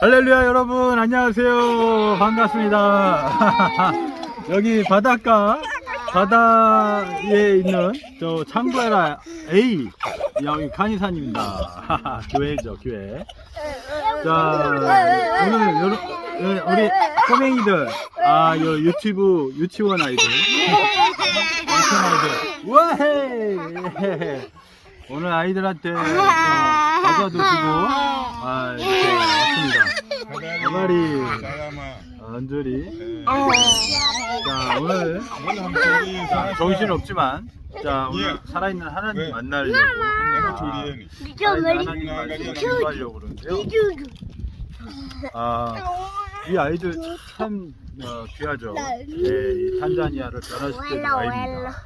할렐루야 여러분. 안녕하세요. 반갑습니다. 여기 바닷가 바다에 있는 저 창구에라 A 여기 간이산입니다. 교회죠 교회. 자 오늘 여러, 예, 우리 꼬맹이들 아 요 유튜브 유치원 아이들. 유치원 아이들. 와헤 오늘 아이들한테 어, 과자도 주고 아 이렇게 왔습니다. 가마리 안주리 자 오늘 자, 정신 없지만 자 오늘 살아있는 하나님 왜? 만나려고 합니다 살아있는 하나님 말씀 공부하려고 그러는데요. 아 이 아이들 참 어, 귀하죠. 예, 이 탄자니아를 변화시키는 아이입니다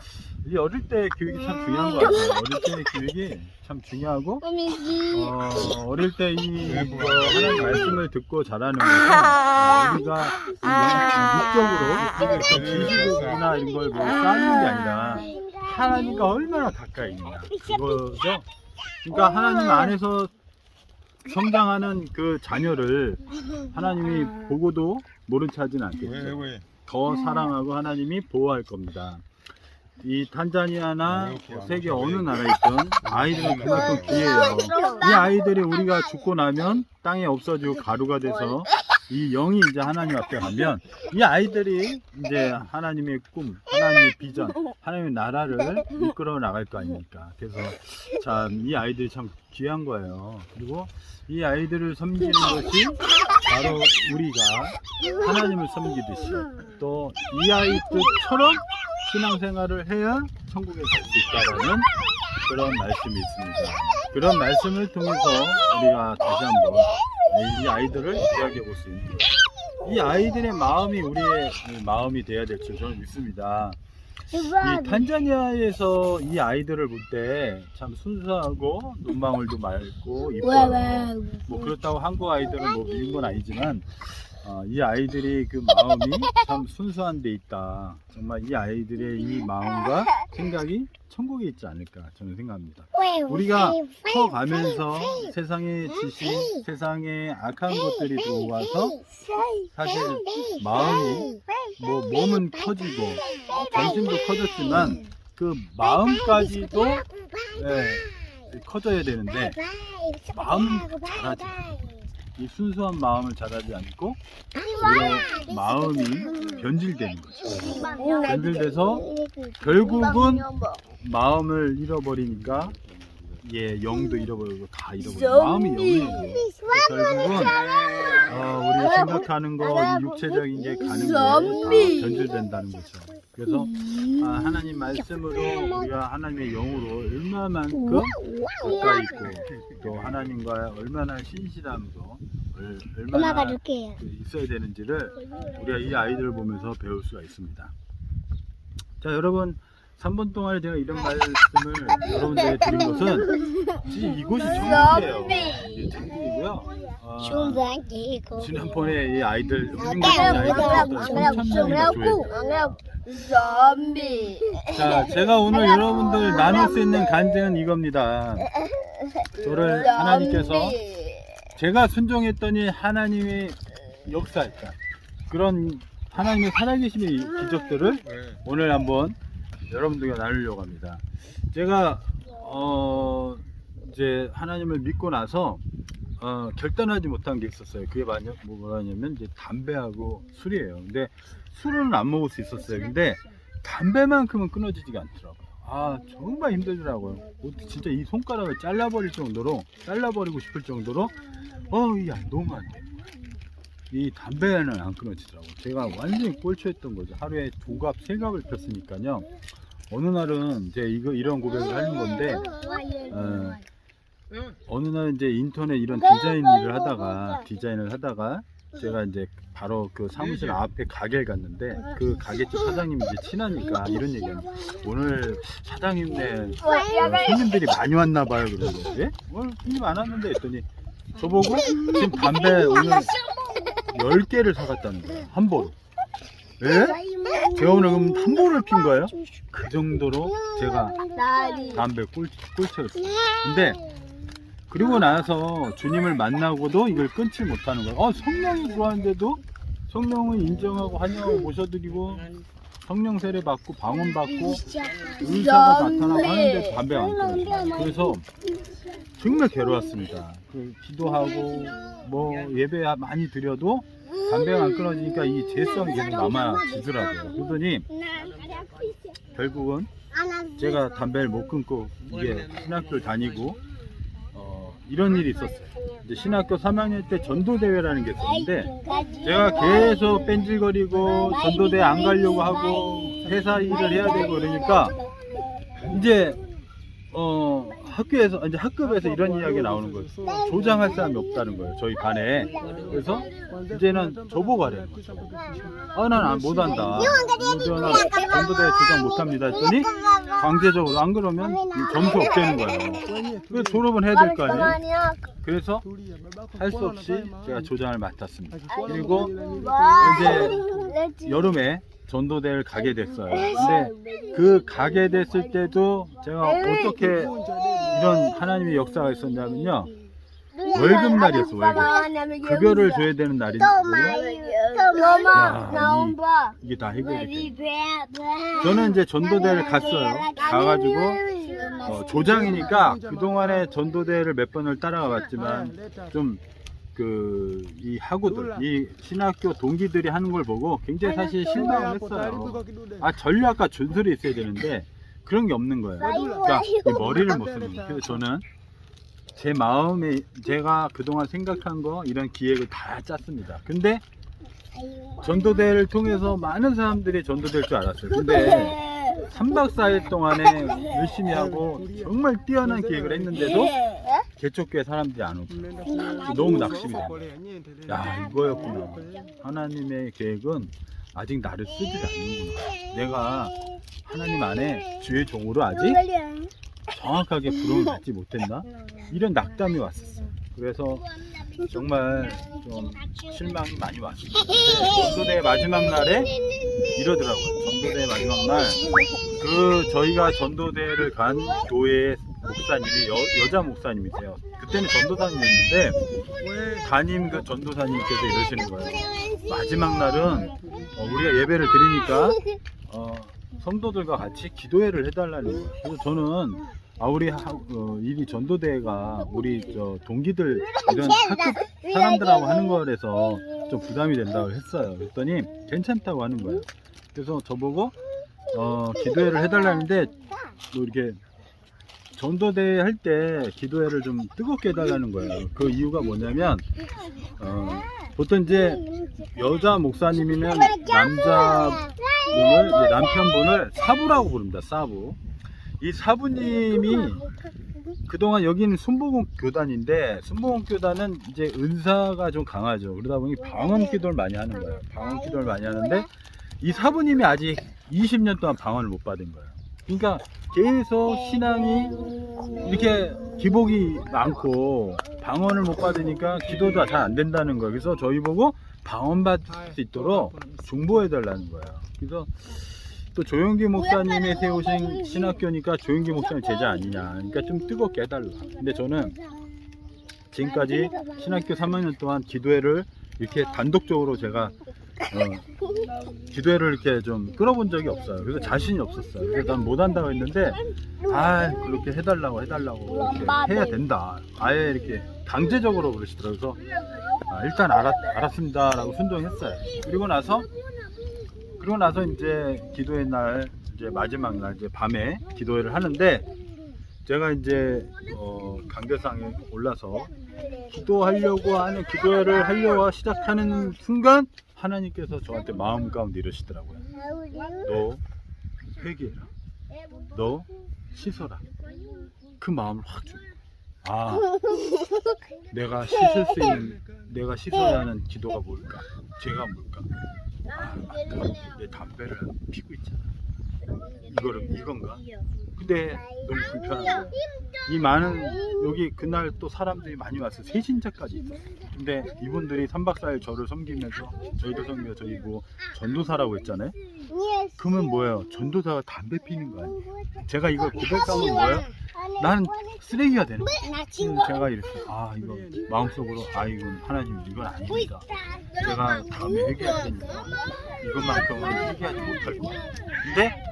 이 어릴 때 교육이 참 중요한 것 같아요. 어릴 때 교육이 참 중요하고 어, 어릴 때이 하나님 말씀을 듣고 자라는 것은 우리가 이 육적으로 지식이나 이런 걸 뭐 쌓는 게 아니라 하나님과 얼마나 가까이 있냐 그거죠. 그러니까 하나님 안에서 성장하는 그 자녀를 하나님이 보고도 모른 체 하진 않겠죠. 더 사랑하고 하나님이 보호할 겁니다. 이 탄자니아나 세계 어느 나라에 있든 아이들은 그만큼 귀해요. 이 아이들이 우리가 죽고 나면 땅에 없어지고 가루가 돼서 이 영이 이제 하나님 앞에 가면 이 아이들이 이제 하나님의 꿈, 하나님의 비전, 하나님의 나라를 이끌어 나갈 거 아닙니까? 그래서 참 이 아이들이 참 귀한 거예요. 그리고 이 아이들을 섬기는 것이 바로 우리가 하나님을 섬기듯이 또 이 아이들처럼 신앙생활을 해야 천국에 갈 수 있다라는 그런 말씀이 있습니다. 그런 말씀을 통해서 우리가 다시 한번 이 아이들을 이야기해 볼 수 있는 이 아이들의 마음이 우리의 마음이 돼야 될 줄 저는 믿습니다. 이 탄자니아에서 이 아이들을 볼 때 참 순수하고 눈망울도 맑고 이뻐요. 뭐 그렇다고 한국 아이들은 뭐 미운 건 아니지만 어, 이 아이들이 그 마음이 참 순수한 데 있다. 정말 이 아이들의 이 마음과 생각이 천국에 있지 않을까 저는 생각합니다. 우리가 커가면서 세상의 지식, 세상의 악한 것들이 들어와서 사실 마음이 뭐 몸은 커지고 정신도 커졌지만 그 마음까지도 예, 커져야 되는데 마음은 자라지 이 순수한 마음을 자라지 않고 오히려 마음이 변질되는 거죠. 변질돼서 결국은 마음을 잃어버리니까 예 영도 잃어버리고 다 잃어버리고 마음이 영이에요. 결국은 어, 우리가 생각하는 거, 이 육체적인 게 가는 게다 변질된다는 거죠. 그래서 아, 하나님 말씀으로 우리가 하나님의 영으로 얼마만큼 가까이 있고 또 하나님과 얼마나 신실함도 얼- 얼마나. 그 있어야 되는지를 우리가 이 아이들을 보면서 배울 수가 있습니다. 자 여러분 3분 동안 제가 이런 말씀을 여러분들에게 드린 것은 지금 이곳이 천국이에요. 이게 천국이고요. 아, 춤방기고 지난번에 이 아이들 흑인같은 아이들 3천 명이나 조회했어요. 좀비. 자 제가 오늘 여러분들 나눌 수 있는 간증은 이겁니다. 저를 하나님께서 제가 순종했더니 하나님의 역사했다. 그런 하나님의 살아계심의 기적들을 왜 오늘 한번 여러분들과 나누려고 합니다. 제가 어 이제 하나님을 믿고 나서 어 결단하지 못한 게 있었어요. 그게 뭐냐, 뭐냐면 이제 담배하고 술이에요. 근데 술은 안 먹을 수 있었어요. 근데 담배만큼은 끊어지지가 않더라고요. 아 정말 힘들더라고요. 진짜 이 손가락을 잘라버릴 정도로 잘라버리고 싶을 정도로 어야 너무 안 돼. 이 담배는 안 끊어지더라고. 제가 완전히 꼴초했던 거죠. 하루에 두 갑, 세 갑을 폈으니까요. 어느 날은 이제 이거 이런 고백을 하는 건데, 어, 어느 날 이제 인터넷 이런 디자인 일을 하다가 디자인을 하다가 제가 이제 바로 그 사무실 앞에 가게를 갔는데 그 가게집 사장님이 이제 친하니까 이런 얘기합니다. 오늘 사장님네 어, 손님들이 많이 왔나 봐요. 거예요. 예? 오늘 손님 안 왔는데 했더니 저보고 지금 담배 오늘 10개를 사갔다는 거예요. 한 보로. 예? 제가 오늘 그럼 한 보를 핀 거예요? 그 정도로 제가. 담배 꿀, 꿀처였어요. 근데 그리고 나서 주님을 만나고도 이걸 끊지 못하는 거예요. 어, 성령이 들어왔는데도 성령을 인정하고 환영하고 모셔드리고 성령 세례 받고 방언 받고 의사가 나타나고 하는데 담배 안 끊어요. 그래서 정말 괴로웠습니다. 그 기도하고 뭐 예배 많이 드려도 담배가 안 끊어지니까 이 죄성이 계속 남아지더라고요. 그러더니 결국은 제가 담배를 못 끊고 이게 신학교를 다니고 어, 이런 일이 있었어요. 이제 신학교 3학년 때 전도대회라는 게 있었는데 제가 계속 뺀질거리고 전도대 안 가려고 하고 회사 일을 해야 되고 그러니까 이제 어 학교에서 이제 학급에서 이런 이야기 나오는 거예요. 조장할 사람이 없다는 거예요. 저희 반에. 그래서 이제는 저보고 하래요. 아, 난 못한다. 저는 전도대 조장 못합니다. 했더니 강제적으로 안 그러면 점수 없애는 거예요. 그래서 졸업은 해야 될 거 아니에요. 그래서 할 수 없이 제가 조장을 맡았습니다. 그리고 이제 여름에 전도대를 가게 됐어요. 근데 그 가게 됐을 때도 제가 어떻게 이런 하나님의 역사가 있었냐면요. 월급 날이었어, 월급. 급여를 줘야 되는 날인데 이게 다 해결이 돼. 저는 이제 전도대를 갔어요. 가가지고 어, 조장이니까 그동안에 전도대를 몇 번을 따라가 봤지만 좀 그이 학우들, 이 신학교 동기들이 하는 걸 보고 굉장히 사실 실망을 했어요. 아 전략과 준술이 있어야 되는데 그런 게 없는 거예요. 그러니까 이 머리를 못 쓰는 거예요. 그래서 저는 제 마음에 제가 그동안 생각한 거 이런 기획을 다 짰습니다. 근데 전도대를 통해서 많은 사람들이 전도될 줄 알았어요. 근데 3박 4일 동안에 열심히 하고 정말 뛰어난 기획을 했는데도 개척교회 사람들이 안 오고 너무 낙심이 돼요. 야 이거였구나. 하나님의 계획은 아직 나를 쓰지 않는구나. 내가 하나님 안에 주의 종으로 아직 정확하게 부름을 받지 못했나? 이런 낙담이 왔었어요. 그래서 정말 좀 실망이 많이 왔습니다. 근데 전도대 마지막 날에 이러더라고요. 전도대 마지막 날, 그 저희가 전도대를 간 교회 목사님이 여, 여자 목사님이세요. 그때는 전도사님이었는데 담임 그 전도사님께서 이러시는 거예요. 마지막 날은 어, 우리가 예배를 드리니까 어, 성도들과 같이 기도회를 해달라는 거예요. 그래서 저는 아 우리 하, 어, 이 전도대가 우리 저 동기들 이런 학급 사람들하고 하는 거라서 좀 부담이 된다고 했어요. 그랬더니 괜찮다고 하는 거예요. 그래서 저보고 어, 기도회를 해달라는데 뭐 이렇게 전도대 할때 기도회를 좀 뜨겁게 해달라는 거예요. 그 이유가 뭐냐면 어, 보통 이제 여자 목사님이면 남자분을 남편분을 사부라고 부릅니다. 사부. 이 사부님이 그동안 여기는 순복음 교단인데 순복음 교단은 이제 은사가 좀 강하죠. 그러다 보니 방언 기도를 많이 하는 거예요. 방언 기도를 많이 하는데 이 사부님이 아직 20년 동안 방언을 못 받은 거예요. 그러니까 계속 신앙이 이렇게 기복이 많고 방언을 못 받으니까 기도도 잘 안 된다는 거예요. 그래서 저희 보고 방언 받을 수 있도록 중보해 달라는 거예요. 그래서 또 조영기 목사님이 세우신 신학교니까 조영기 목사님 제자 아니냐. 그러니까 좀 뜨겁게 해달라. 근데 저는 지금까지 신학교 3학년 동안 기도회를 이렇게 단독적으로 제가 어, 기도회를 이렇게 좀 끌어본 적이 없어요. 그래서 자신이 없었어요. 그래서 난 못한다고 했는데, 아, 그렇게 해달라고 해달라고 이렇게 해야 된다. 아예 이렇게 강제적으로 그러시더라고요. 그래서 아, 일단 알았, 알았습니다라고 순종했어요. 그리고 나서 그리고 나서 이제 기도의 날 이제 마지막 날 이제 밤에 기도회를 하는데 제가 이제 어, 강대상에 올라서 기도하려고 하는 기도회를 하려고 시작하는 순간 하나님께서 저한테 마음 가운데 이러시더라고요. 너 회개해라. 너 씻어라. 그 마음을 확 주. 아, 내가 씻을 수 있는, 내가 씻어야 하는 기도가 뭘까? 죄가 뭘까? 아, 맞다. 내 담배를 피고 있잖아. 이거를 이건가? 근데 너무 거야. 이 많은 여기 그날 또 사람들이 많이 왔어. 세신자까지 있었어. 근데 이분들이 3박 4일 저를 섬기면서 저희도 섬기며 저희 뭐 전도사라고 했잖아요. 그러면 뭐예요? 전도사가 담배 피는 거 아니에요? 제가 이걸 고백하면 뭐예요? 나는 쓰레기가 되는 거예요. 그럼 제가 이렇게 아 이거 마음속으로 아 이건 하나님 이건 아닙니다. 제가 다음에 회개할 테니까 이것만큼은 회개하지 못할 거예요. 근데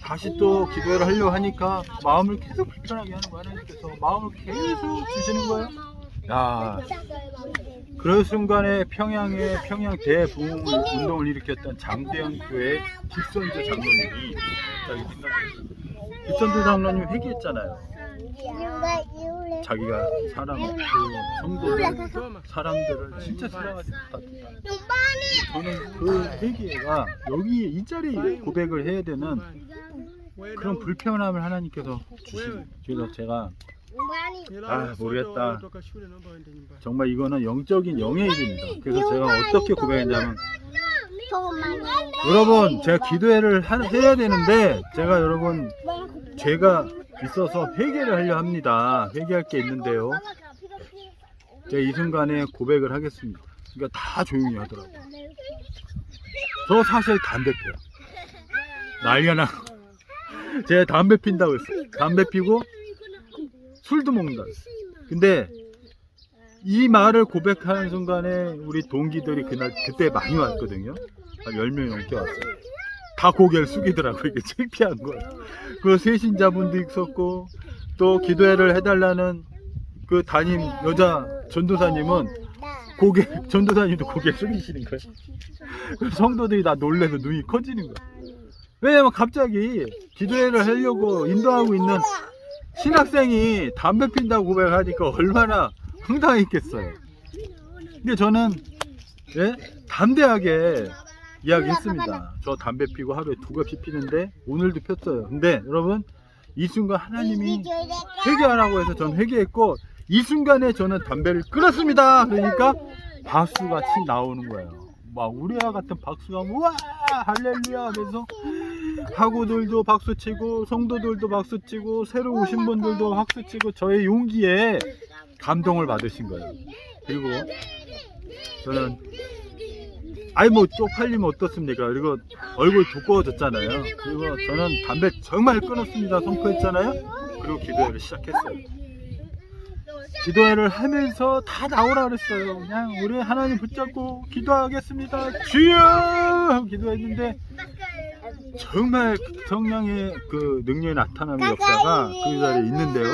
다시 또 기도를 하려고 하니까 마음을 계속 불편하게 하는 거예요. 하나님께서 마음을 계속 주시는 거예요. 야, 그 순간에 평양에 평양 대부흥 운동을 일으켰던 장대현 교회 김선재 장로님이 자기 생각했어요. 김선재 장로님 회개했잖아요. 자기가 사람, 그 성도들, 사람들을 진짜 사랑하지 못했다. 저는 그 회개가 여기 이 자리에 고백을 해야 되는 그런 불편함을 하나님께서 주시고 그래서 제가 아 모르겠다. 정말 이거는 영적인 영의 일입니다. 그래서 제가 어떻게 고백했냐면 여러분 제가 기도회를 하- 해야 되는데 제가 여러분 죄가 있어서 회개를 하려 합니다. 회개할 게 있는데요. 제가 이 순간에 고백을 하겠습니다. 그러니까 다 조용히 하더라고요. 저 사실 담배 피요. 난리가 나고 제가 담배 핀다고 했어요. 담배 피고 술도 먹는다. 그랬어요. 근데 이 말을 고백하는 순간에 우리 동기들이 그날 그때 많이 왔거든요. 한 10명이 넘게 왔어요. 다 고개를 숙이더라고요 이게 창피한 거예요 그 세신자분도 있었고 또 기도회를 해달라는 그 담임 여자 전도사님은 고개 전도사님도 고개 숙이시는 거예요. 그래서 성도들이 다 놀래서 눈이 커지는 거예요. 왜냐면 갑자기 기도회를 하려고 인도하고 있는 신학생이 담배 핀다고 고백하니까 얼마나 황당했겠어요. 근데 저는 예? 담대하게 이야기했습니다. 저 담배 피고 하루에 두 갑씩 피는데 오늘도 폈어요. 근데 여러분 이 순간 하나님이 회개하라고 해서 전 회개했고 이 순간에 저는 담배를 끊었습니다. 그러니까 박수가 치 나오는 거예요. 막 우리와 같은 박수가 우와 할렐루야 하면서 학우들도 박수치고 성도들도 박수치고 새로 오신 분들도 박수치고 저의 용기에 감동을 받으신 거예요. 그리고 저는 아이 뭐 쪽팔리면 어떻습니까? 그리고 얼굴 두꺼워졌잖아요. 그리고 저는 담배 정말 끊었습니다. 선포했잖아요. 그리고 기도회를 시작했어요. 기도회를 하면서 다 나오라 그랬어요. 그냥 우리 하나님 붙잡고 기도하겠습니다. 주여! 기도했는데 정말 성령의 그 능력이 나타나는 역사가 그 자리에 있는데요.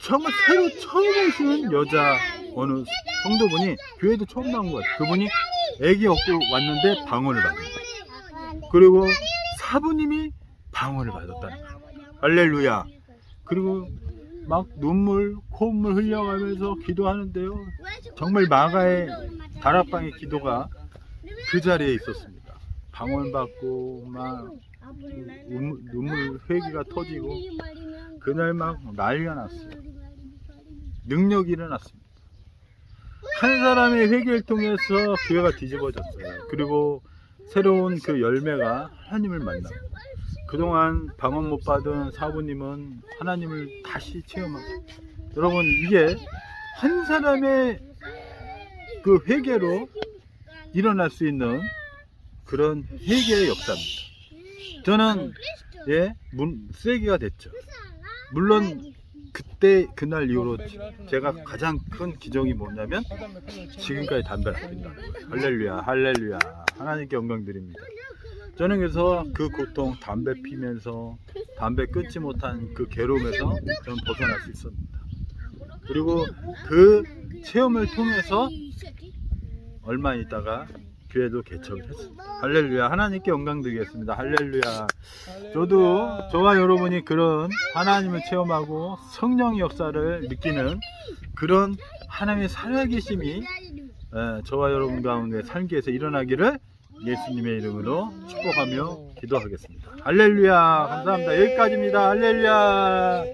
정말 새로 처음 오신 여자 어느 성도분이 교회도 처음 나온 것 같아요. 그분이 아기 얻고 왔는데 방언을 받은 거예요. 그리고 사부님이 방언을 받았다는 거예요. 할렐루야. 그리고 막 눈물, 콧물 흘려가면서 기도하는데요. 정말 마가의 다락방의 기도가 그 자리에 있었습니다. 방언 받고 막 음- 눈물 회기가 터지고 그날 막 난리가 났어요. 능력이 일어났습니다. 한 사람의 회개를 통해서 교회가 뒤집어졌어요. 그리고 새로운 그 열매가 하나님을 만나고 그동안 방언 못 받은 사부님은 하나님을 다시 체험하고 여러분 이게 한 사람의 그 회개로 일어날 수 있는 그런 회개의 역사입니다. 저는 예, 문, 쓰레기가 됐죠. 물론 그때 그날 이후로 제가 가장 큰 기적이 뭐냐면 지금까지 담배를 안 핀다. 할렐루야, 할렐루야. 하나님께 영광 드립니다. 저는 그래서 그 고통, 담배 피면서 담배 끊지 못한 그 괴로움에서 저는 벗어날 수 있었습니다. 그리고 그 체험을 통해서 얼마 있다가 교회도 개척을 했습니다. 할렐루야. 하나님께 영광 드리겠습니다. 할렐루야. 저도 저와 여러분이 그런 하나님을 체험하고 성령의 역사를 느끼는 그런 하나님의 살아계심이 에, 저와 여러분 가운데 살기에서 일어나기를 예수님의 이름으로 축복하며 기도하겠습니다. 할렐루야. 감사합니다. 여기까지입니다. 할렐루야.